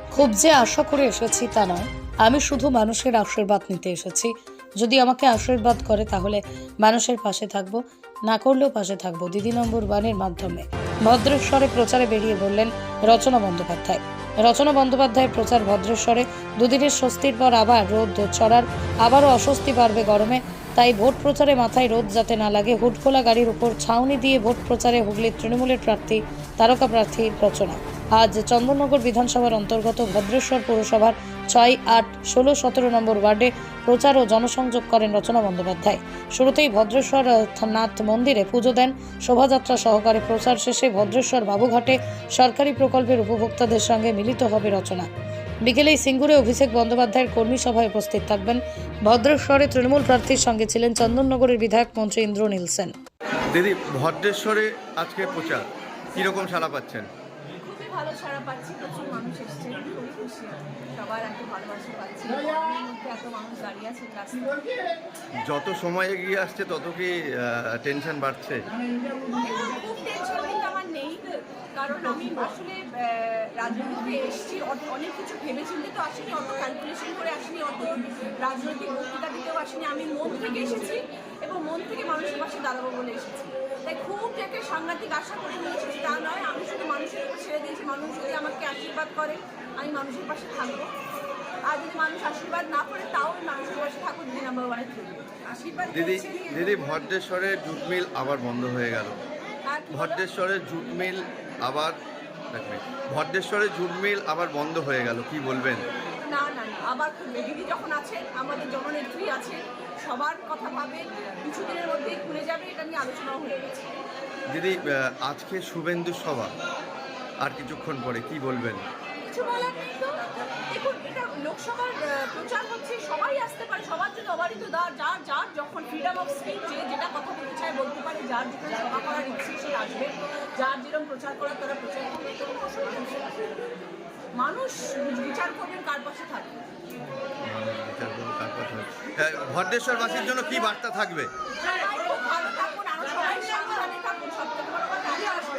খুব যে আশা করে এসেছি তা নয়। আমি শুধু মানুষের আশীর্বাদ নিতে এসেছি। যদি আমাকে আশীর্বাদ করে, তাহলে মানুষের পাশে থাকব, না করলেও পাশে থাকব। দিদি নম্বর ওয়ানের মাধ্যমে ভদ্রেশ্বরে প্রচারে বেরিয়ে বললেন, রচনা বন্দ্যোপাধ্যায়। রচনা বন্দ্যোপাধ্যায়ের প্রচার ভদ্রেশ্বরে। দুদিনের স্বস্তির পর আবার রোদ চড়ার, আবারও অস্বস্তি বাড়বে গরমে। তাই ভোট প্রচারে মাথায় রোদ যাতে না লাগে হুটখোলা গাড়ির উপর ছাউনি দিয়ে ভোট প্রচারে হুগলির তৃণমূলের প্রার্থী, তারকা প্রার্থী রচনা। আজ চন্দননগর বিধানসভার অন্তর্গত ভদ্রেশ্বর পৌরসভার ছয় আট ষোলো সতেরো নম্বর ওয়ার্ডে প্রচার ও জনসংযোগ করেন রচনা বন্দ্যোপাধ্যায়। শুরুতেই ভদ্রেশ্বর নাথ মন্দিরে পুজো দেন। শোভাযাত্রা সহকারে প্রচার শেষে ভদ্রেশ্বর বাবুঘাটে সরকারি প্রকল্পের উপভোক্তাদের সঙ্গে মিলিত হবে রচনা। বিকেলেই সিঙ্গুরে অভিষেক বন্দ্যোপাধ্যায়ের কর্মী সভায় উপস্থিত থাকবেন ভদ্রেশ্বরে তৃণমূল প্রার্থীর সঙ্গে ছিলেন চন্দননগরের বিধায়ক মন্ত্রী ইন্দ্র নীলসেন দিদি, ভদ্রেশ্বরে আজকে প্রচার। কীরকম সাড়া পাচ্ছেন? ভালো ছাড়া পাচ্ছি প্রচুর মানুষ এসছে খুবই খুশি সবার এত ভালোবাসা পাচ্ছি। এত মানুষ দাঁড়িয়ে আছে যত সময় এগিয়ে আসছে তত কি টেনশন বাড়ছে। খুব টেনশন কারণ আমি আসলে রাজনীতিতে এসেছি অনেক কিছু ভেবে চিন্তে তো আসিনি অত ক্যালকুলেশন করে আসিনি অত রাজনৈতিক বক্তৃতা দিতেও আসিনি। আমি মন থেকে এসেছি এবং মন থেকে মানুষের পাশে দাঁড়াবো বলে এসেছি। তাই খুব থেকে সাংঘাতিক আশা করে নিয়ে এসেছি তা নয় আমি শুধু মানুষের উপর ছেড়ে দিয়েছি। মানুষ যদি আমাকে আশীর্বাদ করে আমি মানুষের পাশে থাকব। আর যদি মানুষ আশীর্বাদ না করে তাও আমি মানুষের পাশে থাকব দিদি নাম্বার ওয়ানে থাকব আশীর্বাদ দিদি দিদি ভদ্রেশ্বরের জুট মিল আবার বন্ধ হয়ে গেল? ভদ্রেশ্বরের জুট মিল আবার ভদ্রেশ্বরের জুট মিল আবার বন্ধ হয়ে গেল কি বলবেন? না না না আবার দিদি যখন আছেন আমাদের জননেত্রী আছে সবার কথা ভাবেন কিছুদিনের মধ্যেই খুলে যাবে এটা নিয়ে আলোচনাও হয়ে গেছে। দিদি আজকে শুভেন্দু সভা আর কিছুক্ষণ পরে কি বলবেন? কিছু বলার নেই তো। দেখুন এটা লোকসভার প্রচার হচ্ছে সবাই আসতে পারে তো যার যার যখন ফ্রিডম অফ স্পিচ যে যেটা কথা বলতে চায় বলতে পারে যার যেটা সভা করার ইচ্ছে সে আসবে। যার যেরকম প্রচার করার তারা প্রচার করবে মানুষ বিচার করবেন কার পাশে থাকবে? হ্যাঁ, ভদ্রেশ্বরবাসীর জন্য কি বার্তা থাকবে সবাই খুব ভালো থাকুন আরও সবাই সাবধানে থাকুন সব থেকে বড় কথা আগে আসবে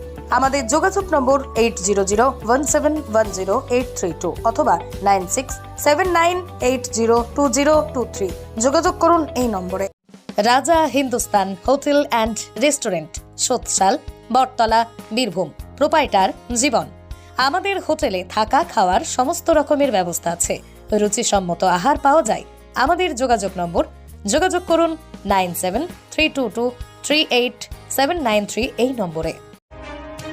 আমাদের যোগাযোগ number eight zero zero one seven one zero eight three two অথবা nine six seven nine eight zero two zero two three যোগাযোগ করুন এই নম্বরে। Raja Hindustan hotel and restaurant, Sotsal, Bottala, Birbhum. Proprietor, Jiban. আমাদের হোটেলে থাকা খাওয়ার সমস্ত রকমের ব্যবস্থা আছে। রুচিসম্মত আহার পাওয়া যায়। আমাদের যোগাযোগ নম্বর, যোগাযোগ করুন nine seven three two two three eight seven nine three এই নম্বরে।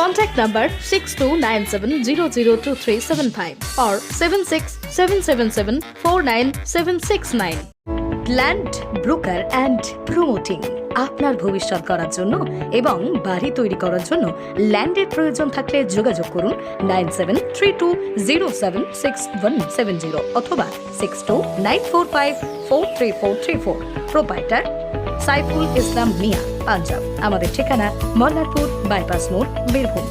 Contact number 6297002375 or 76777 49769. Plant Broker and Promoting আপনার ভবিষ্যৎ করার জন্য এবং বাড়ি তৈরি করার জন্য ল্যান্ডের প্রয়োজন থাকলে যোগাযোগ করুন nine seven three two zero seven six one seven zero অথবা six two nine four five four three four three four proprietor Saiful Islam Mia Punjab. আমাদের ঠিকানা মল্লারপুর বাইপাস মোড় বীরভূম।